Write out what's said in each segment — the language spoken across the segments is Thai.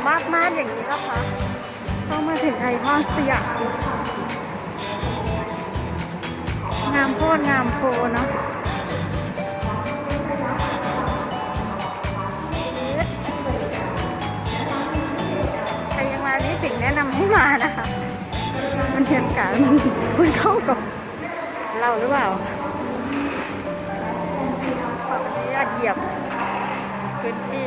แบบมากๆอย่างนี้นะคะเข้ามาถึงไอคอนสยามงามโพดงามโพเนาะใครยังมาไม่ถึงแนะนำให้มานะคะมันเหตุการณ์คุณเข้ากับเราหรือเปล่าขออนุญาตเหยียบพื้นที่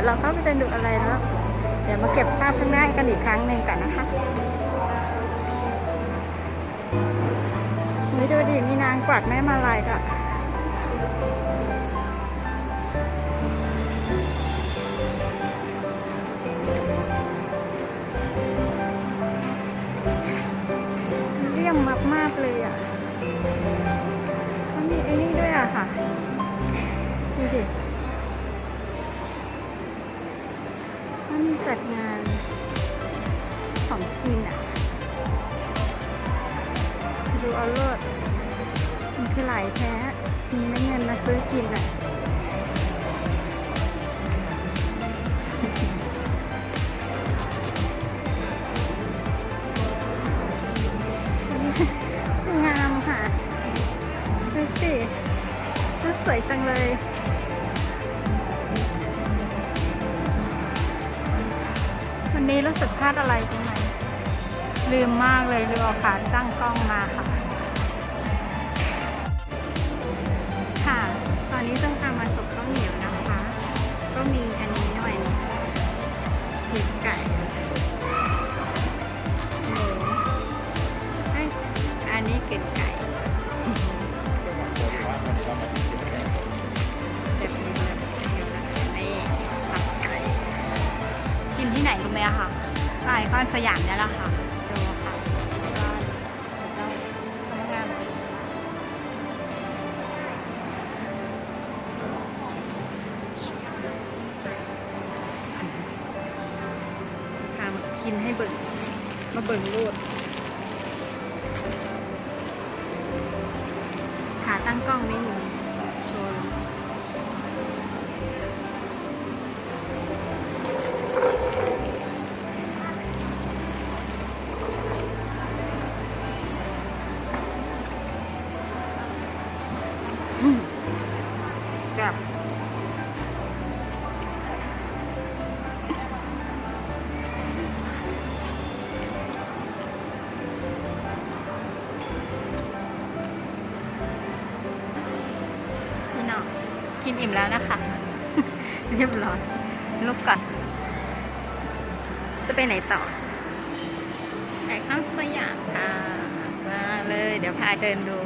ดี๋ยวเราเข้าไปเดินดูอะไรแล้ว เดี๋ยวมาเก็บภาพข้างหน้ากันอีกครั้งหนึ่งก่อนนะคะไม่ดูดิมีนางกวักแม่มาลายก็เรียมมากๆเลยอะมันมีไอ้นี่ด้วยอะค่ะดูดิ จัดงานของกินอะ ดูเอาเลิศมันคือหลายแท้มีไม่เงินมาซื้อกินอะงามค่ะดูสิดูสวยจังเลย นี้รู้สึกพลาดอะไรตรงไหนลืมมากเลยลืมเอาขาตั้งกล้องมาค่ะ ค่ะ ตอนนี้ต้องทำมาสุกข้าวเหนียวนะคะ ก็มีอัน ไอคอนสยามเนี่ยแหละค่ะดูค่ะก็เราสำนักงานพามากินให้เบิ่งมาเบิ่งรูดขาตั้งกล้องไม่มี กินอิ่มแล้วนะคะ เรียบร้อยลุกก่อน จะไปไหนต่อไอคอนสยามค่ะ มาเลย เดี๋ยวพาเดินดู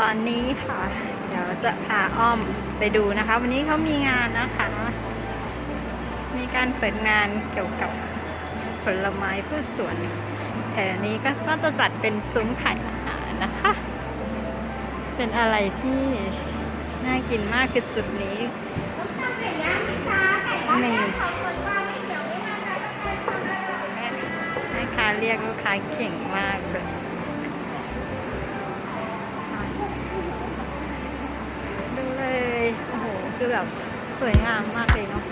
ตอนนี้ค่ะ เดี๋ยวจะพาอ้อมไปดูนะคะ วันนี้เขามีงานนะคะ มีการเปิดงานเกี่ยวกับผลไม้พืชสวนแถวนี้ก็ก็จะจัดเป็นซุ้มขายอาหารนะคะ เป็นอะไรที่น่ากินมากคือจุดนี้นี่แม่ค้าเรียกลูกค้าเก่งมากเลยดูเลย โอ้โห คือแบบสวยงามมากเลยเนาะ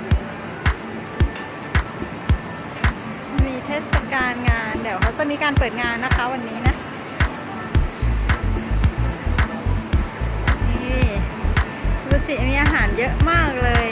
มีเทศกาลงาน เดี๋ยวเขาจะมีการเปิดงานนะคะวันนี้นะ นี่ดูสิมีอาหารเยอะมากเลย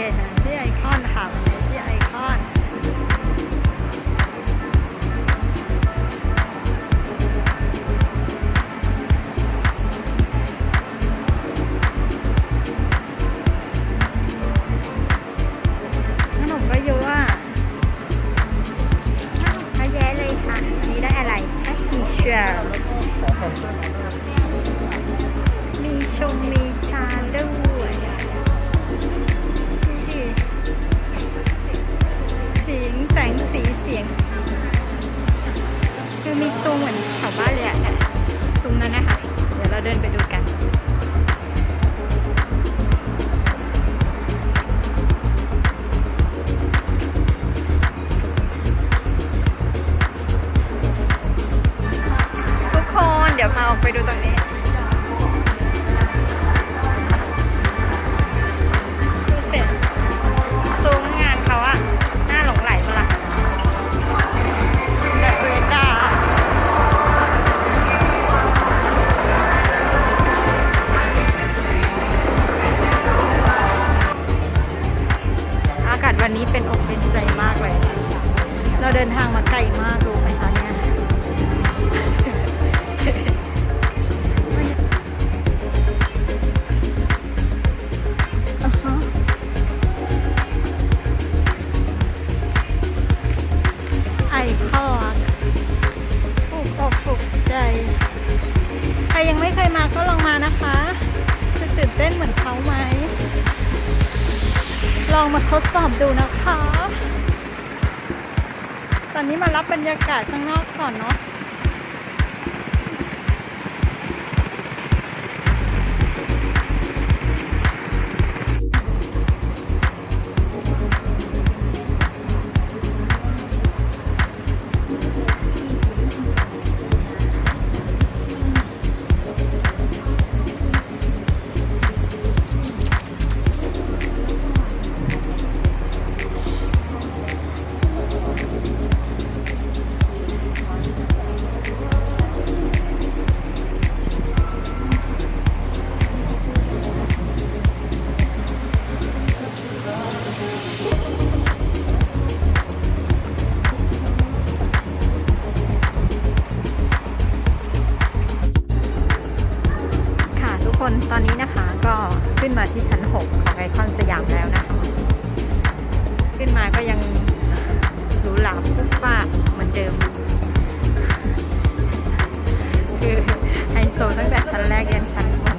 ดูต ลองมาทดสอบดูนะคะ ตอนนี้มารับบรรยากาศข้างนอกก่อนเนาะ เหมือนเดิม คือไฮโซตั้งแต่ชั้นแรกยันชั้นบน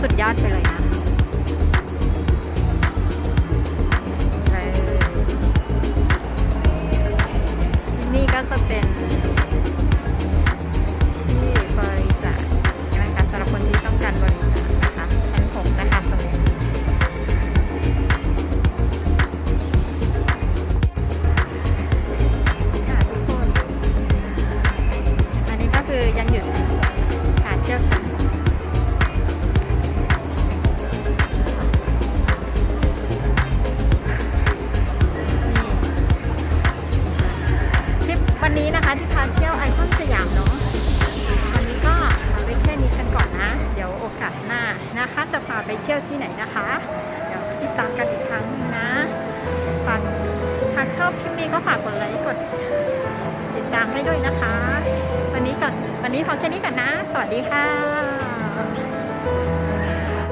สุดยอดไปเลยนะเออนี่ก็จะเป็น ไปเที่ยวที่ไหนนะคะ เดี๋ยวติดตามกันอีกครั้งหนึงนะฝากหากชอบคลิปนี้ก็ฝากกดไลค์กดติดตามให้ด้วยนะคะ วันนี้ก่อนวันนี้พอแค่นี้ก่อนนะ สวัสดีค่ะ